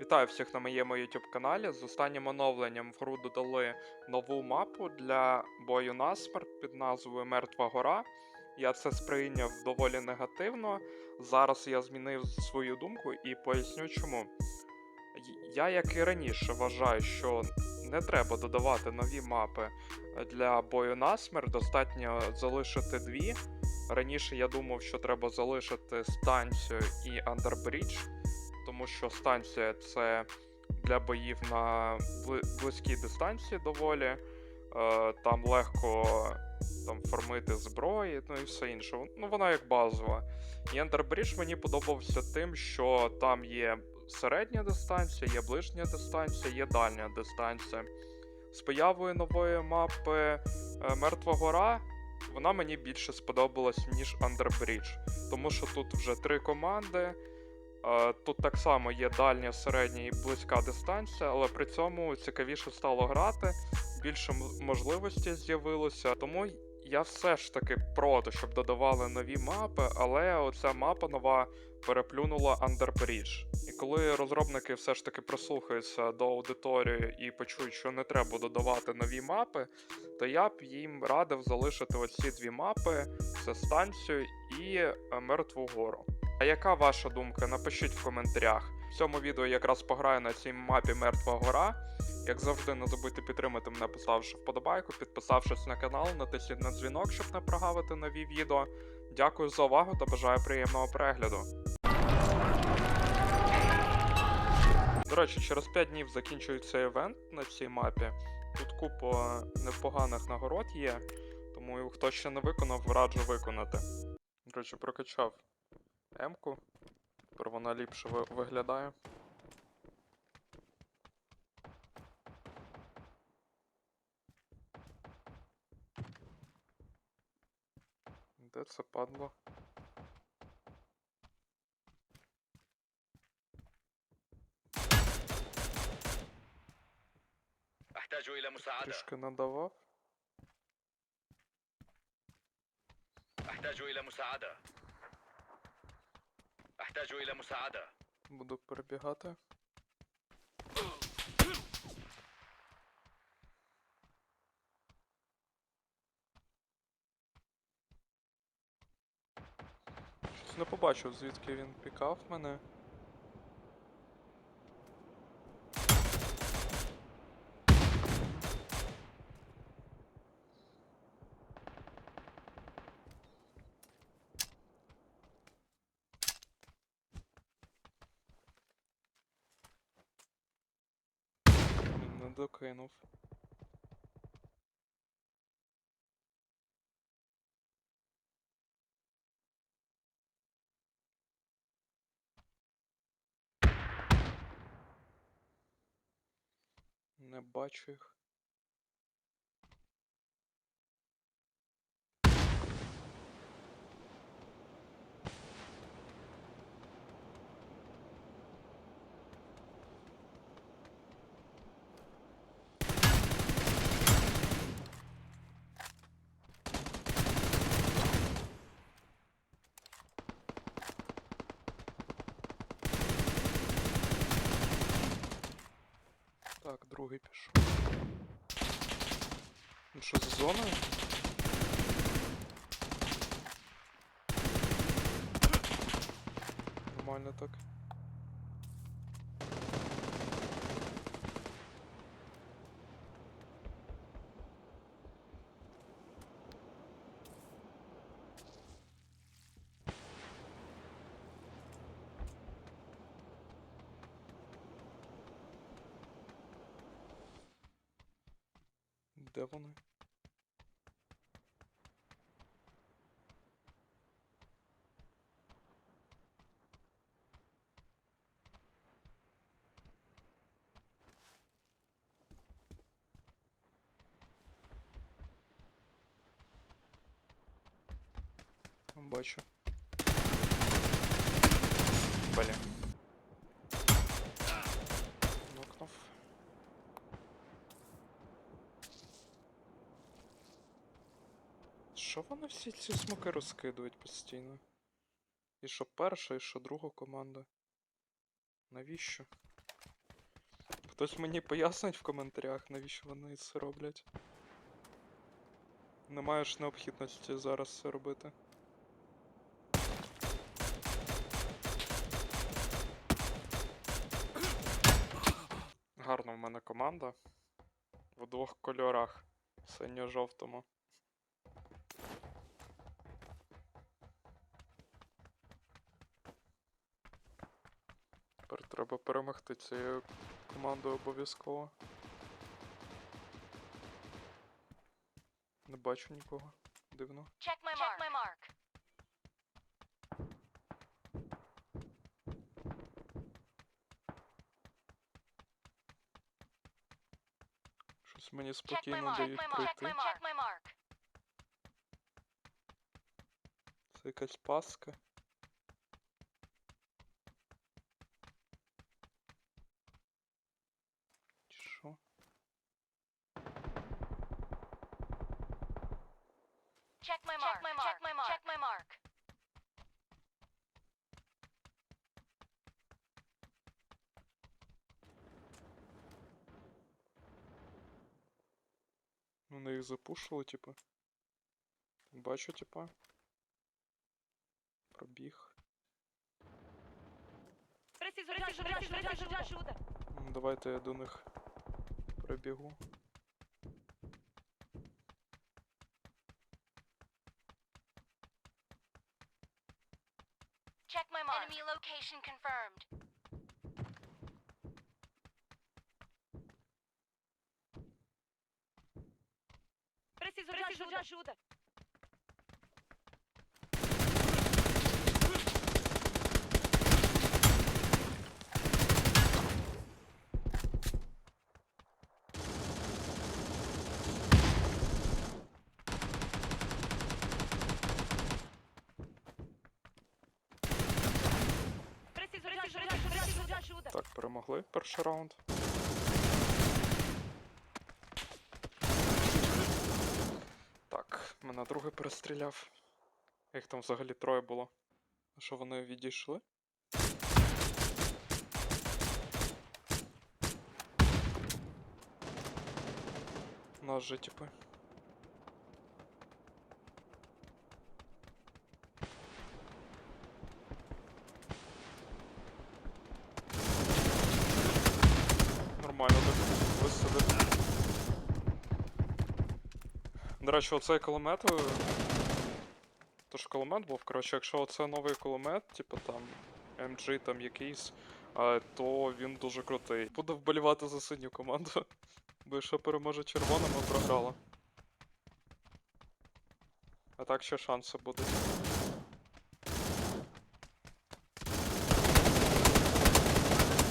Вітаю всіх на моєму YouTube каналі. З останнім оновленням в гру додали нову мапу для бою на смерть під назвою Мертва Гора. Я це сприйняв доволі негативно. Зараз я змінив свою думку і поясню чому. Я, як і раніше, вважаю, що не треба додавати нові мапи для бою на смерть, достатньо залишити дві. Раніше я думав, що треба залишити станцію і Андербрідж, тому що станція це для боїв на близькій дистанції доволі. Е, там легко там, формити зброї, ну і все інше. Ну, вона як базова. І Андербрідж мені подобався тим, що там є середня дистанція, є ближня дистанція, є дальня дистанція. З появою нової мапи е, Мертва Гора вона мені більше сподобалась, ніж Underbridge. Тому що тут вже три команди. Е, Тут так само є дальня, середня і близька дистанція, але при цьому цікавіше стало грати, більше м- можливостей з'явилося. Тому я все ж таки проти, щоб додавали нові мапи, але оця мапа нова переплюнула Underbridge. І коли розробники все ж таки прислухаються до аудиторії і почують, що не треба додавати нові мапи, то я б їм радив залишити оці дві мапи: це станцію і е, мертву гору. А яка ваша думка? Напишіть в коментарях. В цьому відео якраз пограю на цій мапі Мертва Гора. Як завжди, не забудьте підтримати мене, поставивши вподобайку, підписавшись на канал, натисніть на дзвінок, щоб не прогавити нові відео. Дякую за увагу та бажаю приємного перегляду. До речі, через 5 днів закінчується івент на цій мапі. Тут купа непоганих нагород є, тому хто ще не виконав, раджу виконати. До речі, прокачав М-ку. Тепер вона ліпше ви- виглядає. Де це падло? أحتاج إلى مساعدة Трішки надавав. أحتاج إلى مساعدة أحتاج إلى مساعدة Буду перебігати. Щось не побачив, звідки він пікав мене. Докинув. Не бачу їх. Так, другий пішов. Ну що, за зоною? Нормально так. Де вони? Бачу. Блін. Що вони всі ці смоки розкидують постійно? І що перша, і що друга команда. Навіщо? Хтось мені пояснить в коментарях, навіщо вони це роблять. Немає ж необхідності зараз це робити. Гарна в мене команда. В двох кольорах. Синьо-жовтому. Тепер треба перемогти цією командою обов'язково. Не бачу нікого. Дивно. Check my mark. Check my mark. Щось мені спокійно. Дають пройти. Check my mark. Це якась паска. Що? Check my mark. Check my mark. Check my mark. Check my mark. Вони їх запушили, типу. Бачу, типа. Пробіг. Preciso de ajuda. Preciso de ajuda. Ну, Давайте я до них пробігу. Check my mark. Enemy location confirmed. Preciso de ajuda. Preciso de ajuda. Preciso de ajuda. Так, перемогли перший раунд. Так, мене другий перестріляв. Їх там взагалі троє було. А що вони відійшли? Нас же, типи. Нормально так висадив. До речі, оцей кулемет. е, То ж кулемет був, коротше, якщо це новий кулемет, типу там MG там якийсь, то він дуже крутий. Буду вболівати за синю команду. Бо якщо переможе червона, ми програли. А так ще шанси будуть.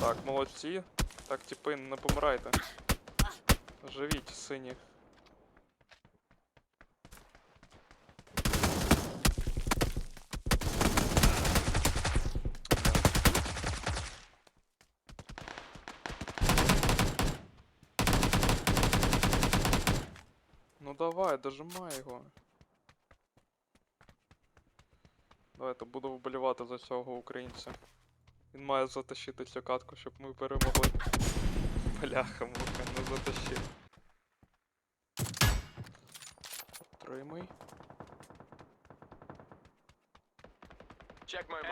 Так, молодці. Так, типи, не помирайте. Живіть, сині. Ну давай, дожимай його. Давайте буду вболівати за цього українця. Він має затащити цю катку, щоб ми перемогли. Бляха, муха, не затащив.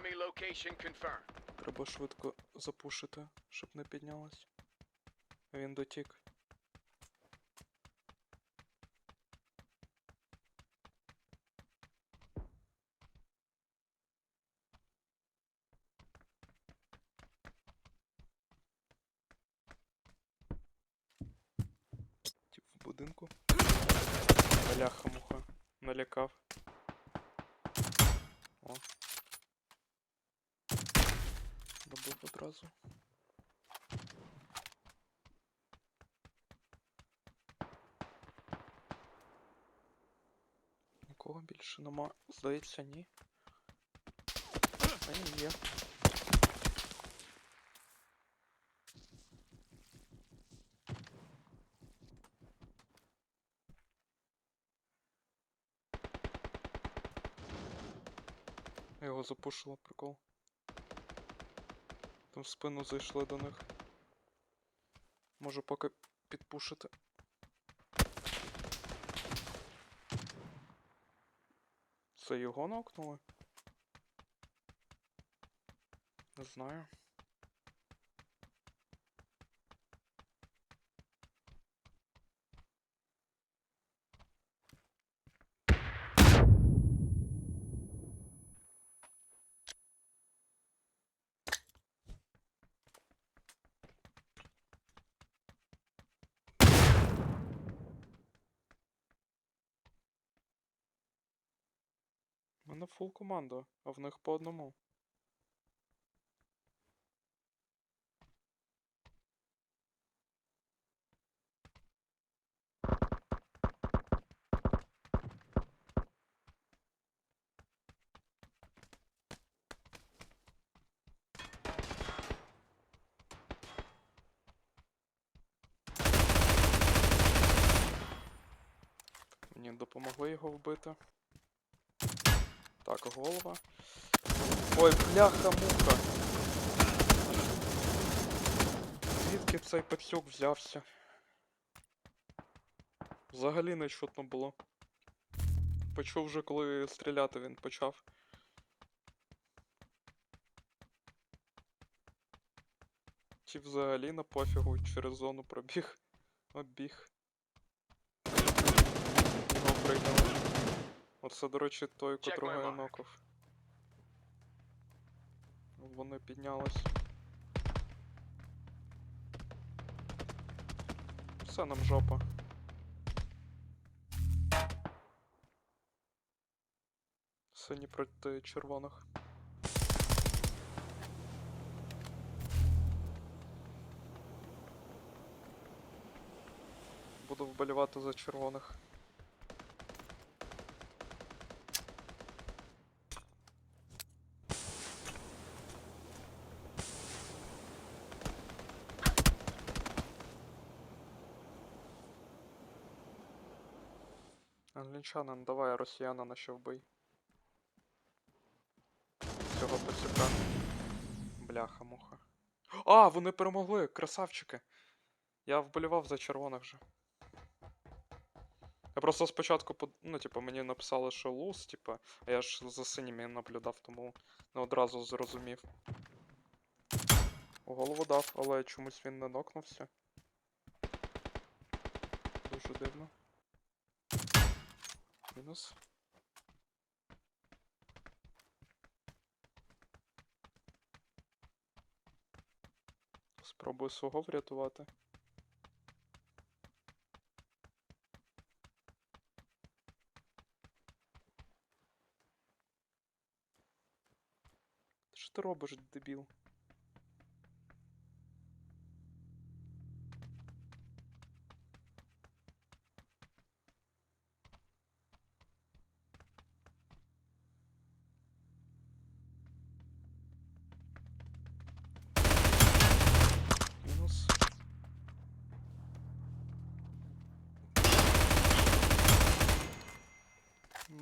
Enemy location confirmed. Треба швидко запушити, щоб не піднялось. Він дотік. Тип в будинку. Бляха муха. Налякав. О. Добив одразу. Нікого більше нема. Здається, ні. А ні, є. Його запушило, прикол. Там в спину зайшли до них. Можу поки підпушити. Це його наукнули? Не знаю. Фул команду, а в них по одному. Мені допомогли його вбити. Так, голова. Ой, бляха-муха. Звідки цей пацюк взявся? Взагалі не чутно було. Почув вже, коли стріляти він почав. Чи взагалі на пофігу через зону пробіг, обіг. Його прийняли. Оце, до речі, той, котрого я нокав. Вони піднялись. Все нам жопа. Сині проти червоних. Буду вболівати за червоних. Англічанин, давай росіянина ще вбий. Цього пацюка. Бляха муха. А, вони перемогли! Красавчики! Я вболівав за червоних же. Я просто спочатку, под- ну, типу, мені написали, що луз, типу, а я ж за синіми наблюдав, тому не одразу зрозумів. У голову дав, але чомусь він не нокнувся. Дуже дивно. Мінус. Спробую свого врятувати. Що ти робиш, дебіл?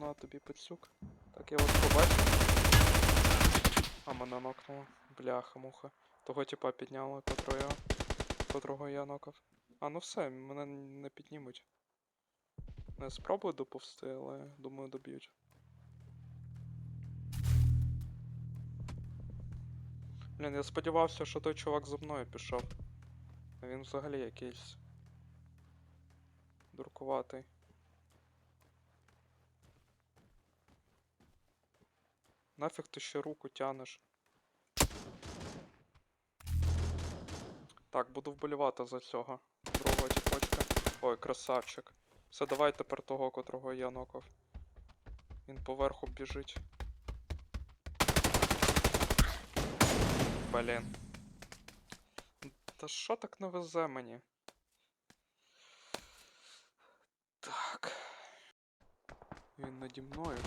На тобі пацюк. Так, я вас побачив. А мене нокнуло. Бляха-муха. Того типа підняли, котрого я. Котрого я нокав. А, ну все, мене не піднімуть. Не спробую доповсти, але думаю доб'ють. Блін, я сподівався, що той чувак за мною пішов. Він взагалі якийсь. Дуркуватий. Нафіг ти ще руку тянеш? Так, буду вболівати за цього. Другого тіпочка. Ой, красавчик. Все, давай тепер того, котрого я нокав. Він поверху біжить. Блін. Та що так не везе мені? Так. Він наді мною.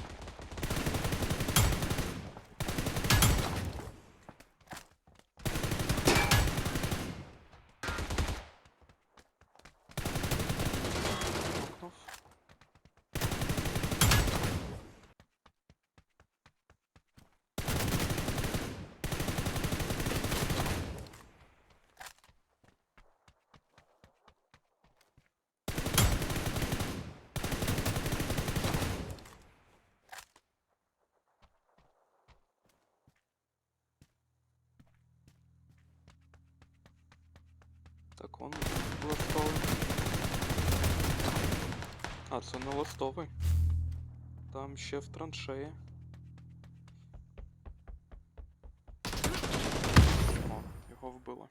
Так, он ластовий. А, це не ластовий. Там ще в траншеї. О, його вбили.